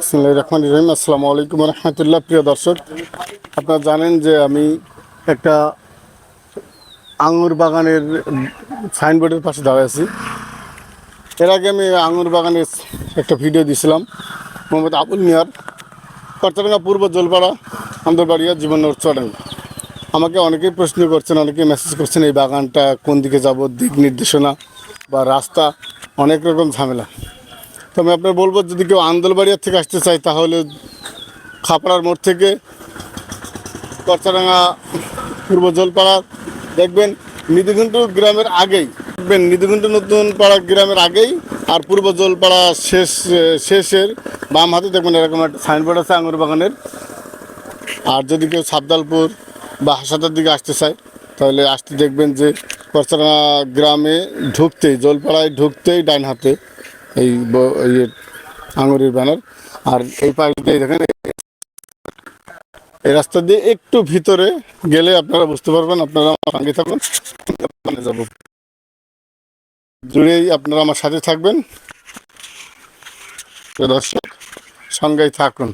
বিসমিল্লাহির রহমানির রহিম। আসসালামু আলাইকুম রহমতুল্লাহ। প্রিয় দর্শক, আপনারা জানেন যে আমি একটা আঙুর বাগানের সাইনবোর্ডের পাশে দাঁড়িয়ে আছি। এর আগে আমি আঙুর বাগানের একটা ভিডিও দিয়েছিলাম। মোহাম্মদ আবুল মিয়ার, কর্তারঙ্গা পূর্ব জলপাড়া আন্দরবাড়িয়া জীবননগর চড়েন আমাকে অনেকেই প্রশ্ন করছেন, অনেকেই মেসেজ করছেন, এই বাগানটা কোন দিকে যাব, দিক নির্দেশনা বা রাস্তা, অনেক রকম ঝামেলা। তো আমি আপনার বলব, যদি কেউ আন্দোলবাড়িয়া থেকে আসতে চায়, তাহলে খাপড়ার মোড় থেকে করচারাঙ্গা পূর্ব জলপাড়া দেখবেন নিধিগুন্টু গ্রামের আগেই। দেখবেন নিধিগুন্টু নতুন পাড়া গ্রামের আগেই আর পূর্ব জলপাড়া শেষ, শেষের বাম হাতে দেখবেন এরকম একটা সাইনবোর্ড আছে আঙুর বাগানের। আর যদি কেউ সাবদালপুর বা হাসাদার দিকে আসতে চায়, তাহলে আসতে দেখবেন যে করচারাঙ্গা গ্রামে ঢুকতেই, জলপাড়ায় ঢুকতেই ডাইন হাতে এই আঙুরের ব্যানার। আর এই পাশে দেখেন, এই রাস্তা দিয়ে একটু ভিতরে গেলে আপনারা বুঝতে পারবেন, আপনারা আমার সঙ্গে থাকুন যাব। জুড়েই আপনারা আমার সাথে থাকবেন। দর্শক, সঙ্গেই থাকুন।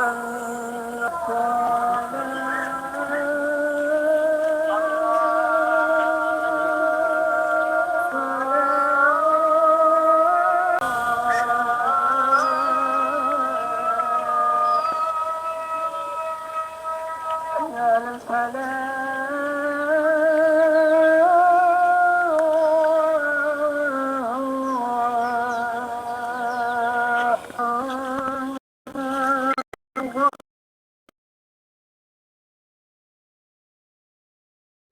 Hello.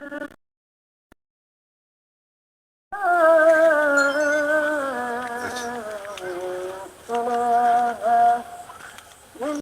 Uh-huh.